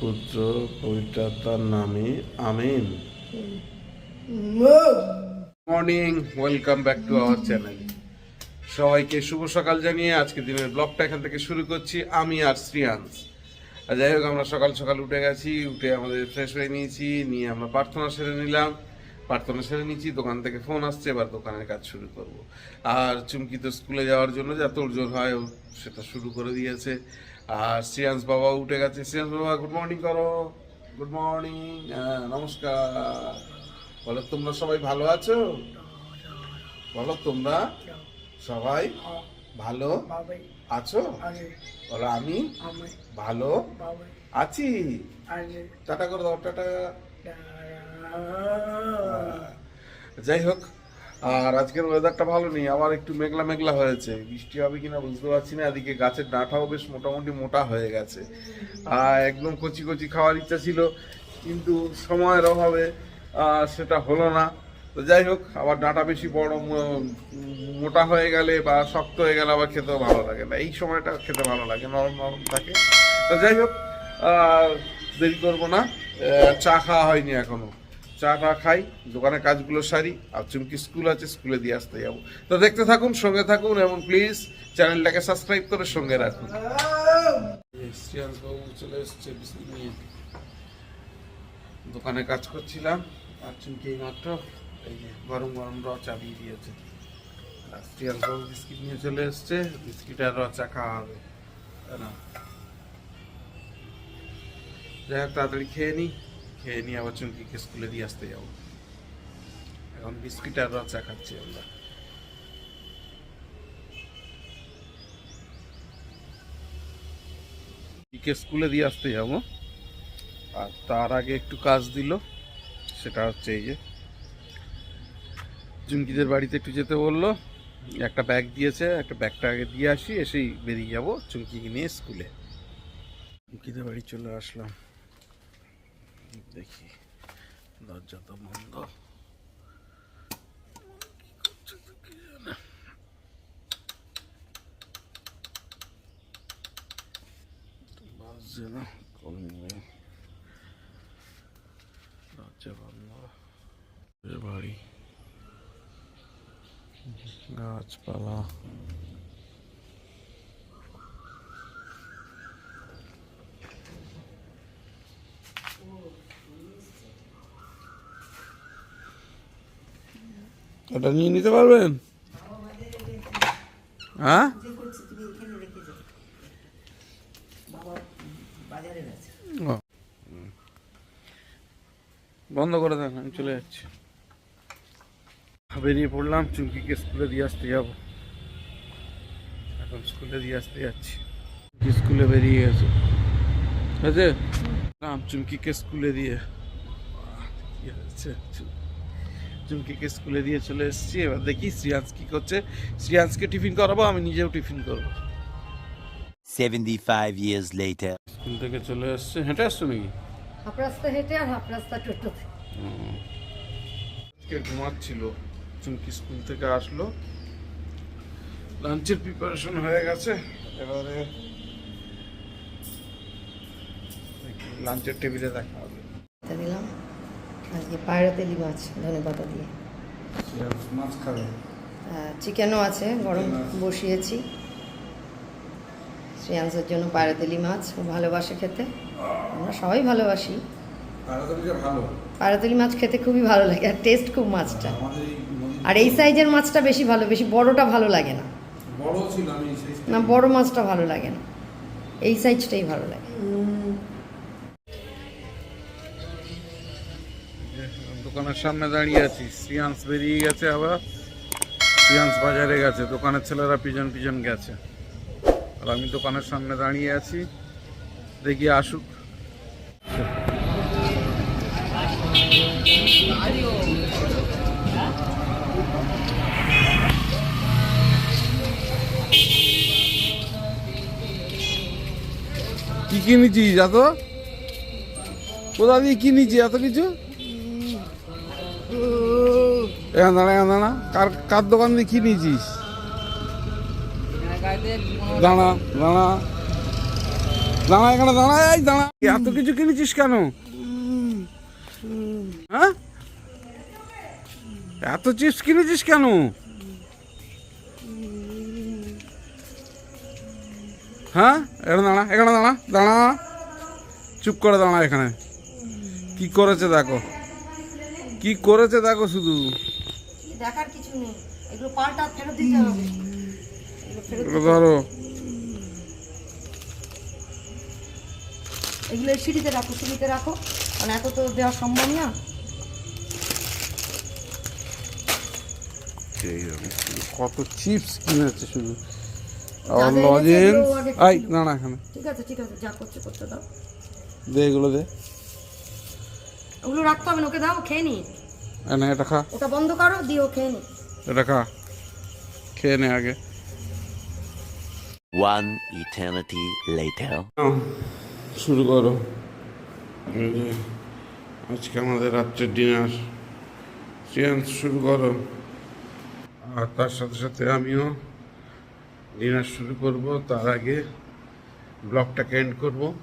পুত্র পবিত্রতার নামে, আমিন। Morning welcome back to our channel সবাইকে শুভ সকাল জানিয়ে আজকে দিনের ব্লগটা এখান থেকে শুরু করছি, আমি আর শ্রিয়াংশ। আর যাই হোক, আমরা সকাল সকাল উঠে গেছি, উঠে আমাদের ফ্রেশ হয়ে নিয়েছি, নিয়ে আমরা প্রার্থনা সেরে নিলাম। প্রার্থনা সেরে নিয়েছি দোকান থেকে ফোন আসছে এবার দোকানের কাজ শুরু করব। আর চুমকি তো স্কুলে যাওয়ার জন্য যা তোড়জোড় হয় ও সেটা শুরু করে দিয়েছে। আর শ্রিয়াংশ বাবা উঠে গেছে। শ্রিয়াংশ বাবা গুড মর্নিং করো। গুড মর্নিং নমস্কার। বলো তোমরা সবাই ভালো আছো? বলো তোমরা সবাই ভালো আছো? বলো আমি আমি। ভালো আছি। টাটা করে দাও টাটা। যাই হোক, আর আজকের ওয়েদারটা ভালো নেই, আবার একটু মেঘলা মেঘলা হয়েছে। বৃষ্টি হবে কিনা বুঝতে পারছি না, এদিকে গাছের ডাঁটাও বেশ মোটামুটি মোটা হয়ে গেছে। আর একদম কচি কচি খাওয়ার ইচ্ছা ছিল, কিন্তু সময়ের অভাবে সেটা হলো না। তো যাই হোক, আবার ডাঁটা বেশি বড় মোটা হয়ে গেলে বা শক্ত হয়ে গেলে আবার খেতেও ভালো লাগে না। এই সময়টা খেতে ভালো লাগে, নরম নরম থাকে। তো যাই হোক দেরি করব না চা খাওয়া হয়নি এখনও। চা টা খাই দোকানের কাজগুলো সারি আর চুমকি স্কুল আছে স্কুলে দিয়ে আসতে যাব। তো দেখতে থাকুন সঙ্গে থাকুন এবং প্লিজ চ্যানেলটাকে সাবস্ক্রাইব করে সঙ্গে রাখুন। চলে এসছে বিস্কুট নিয়ে। দোকানে কাজ করছিলাম আর চুমকি মাত্র এই যে গরম গরম র চা দিয়ে দিয়েছে। আর বিস্কিট নিয়ে চলে এসছে বিস্কিট আর র চা খাওয়া হবে। তাই না? যাই হোক তাড়াতাড়ি খেয়ে নিই খেয়ে নিয়ে আবার চুমকিকে স্কুলে দিয়ে আসতে যাব। এখন বিস্কিট আর চা খাচ্ছি আমরা। স্কুলে দিয়ে আসতে যাব। আর তার আগে একটু কাজ দিল, সেটা হচ্ছে এই যে চুমকিদের বাড়িতে একটু যেতে বলল। একটা ব্যাগ দিয়েছে, একটা ব্যাগটা আগে দিয়ে আসি, এসেই বেরিয়ে যাব চুমকিকে নিয়ে স্কুলে। চুমকিদের বাড়ি চলে আসলাম। দেখি। দরজা তো বন্ধ। দরজা বন্ধ বাড়ি গাছপালা। ওটা নিয়ে নিতে পারবেন? হ্যাঁ? বন্ধ করে দেন, আমি চলে যাচ্ছি। বেরিয়ে পড়লাম, চুমকিকে স্কুলে দিয়ে আসতে যাব। এখন স্কুলে দিয়ে আসতে যাচ্ছি। স্কুলে বেরিয়ে গেছে। ঠিক আছে চুমকিকে স্কুলে দিয়ে। কি হয়েছে? চুমকিকে স্কুলে দিয়ে চলে এসেছি এবার দেখি শ্রিয়াংশ কি করছে। শ্রিয়াংশকে টিফিন করাবো আমি নিজেও টিফিন করব। 75 years later. স্কুল থেকে চলে এসছে। হেঁটে আসছো নাকি? হাফ রাস্তা হেঁটে আর হাফ রাস্তা টোটোতে আজকে ঘুমাচ্ছিল। চুমকি স্কুল থেকে আসলো। লাঞ্চের প্রিপারেশন হয়ে গেছে। এবারে লাঞ্চের টেবিলে দেখা আজকে পায়রা তেলি মাছ ধনে পাতা দিয়ে। মাছ খাবে। চিকেনও আছে গরম বসিয়েছি। শ্রেয়াংসের জন্য পায়রা তেলি মাছ ভালোবাসে খেতে। আমরা সবাই ভালোবাসি। পায়রা তেলি মাছ খেতে খুবই ভালো লাগে আর টেস্ট খুব মাছটা। আর এই সাইজের মাছটা বেশি ভালো বেশি বড়টা ভালো লাগে না। বড় ছিল না বড় মাছটা ভালো লাগে না। এই সাইজটাই ভালো লাগে। দোকানের সামনে দাঁড়িয়ে আছি। শ্রিয়াংশ বেরিয়ে গেছে আবার। শ্রিয়াংশ বাজারে গেছে। দোকানের ছেলেরা পিছন পিছন গেছে। আর আমি দোকানের সামনে দাঁড়িয়ে আছি। দেখি আসুক। কি কিনেছিস, এত? কোথা দিয়ে কিনেছি এত কিছু? এখান দাঁড়া দাঁড়া। কার কার দোকান দিয়ে কিনেছিস দাঁড়া দাঁড়া। দাঁড়া এখানে, দাঁড়া, এই দাঁড়া। এত কিছু কিনেছিস কেন? হ্যাঁ? এত চিপস কিনেছিস কেন? হ্যাঁ? এখানে দাঁড়া এখানে দাঁড়া দাঁড়া। চুপ করে দাঁড়া এখানে। কি করেছে দেখো। কি করেছে দেখো শুধু। দেখার কিছু নেই। এগুলো পাল্টা ফেরত দিতে হবে। ধরো। এগুলো সিঁড়িতে রাখো সিঁড়িতে রাখো। কারণ এত তো দেওয়া সম্ভব না। কত চিপস কিনেছে শুধু। আর লজেন্স এগুলো আগে আই এখানে। ঠিক আছে ঠিক আছে যা করছে করতে দাও। দে এগুলো দে। ওগুলো রাখতে হবে না ওকে দাও খেয়ে নি এই নে, এটা খা। ওটা বন্ধ করো দিও খেয়ে নি। এটা খা। খেয়ে নে আগে। One eternity later. শুরু করো। আজকে আমাদের রাত্রের ডিনার চেঞ্জ শুরু করো। আর তার সাথে সাথে আমিও ডিনার শুরু করব। তার আগে ব্লগটাকে এন্ড করব।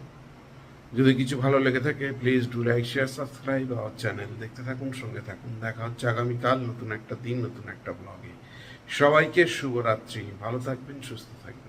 যদি কিছু ভালো লেগে থাকে please do like share subscribe our channel দেখতে থাকুন, সঙ্গে থাকুন। দেখা হচ্ছে আগামীকাল নতুন একটা দিন, নতুন একটা ব্লগে সবাইকে শুভরাত্রি। ভালো থাকবেন, সুস্থ থাকবেন।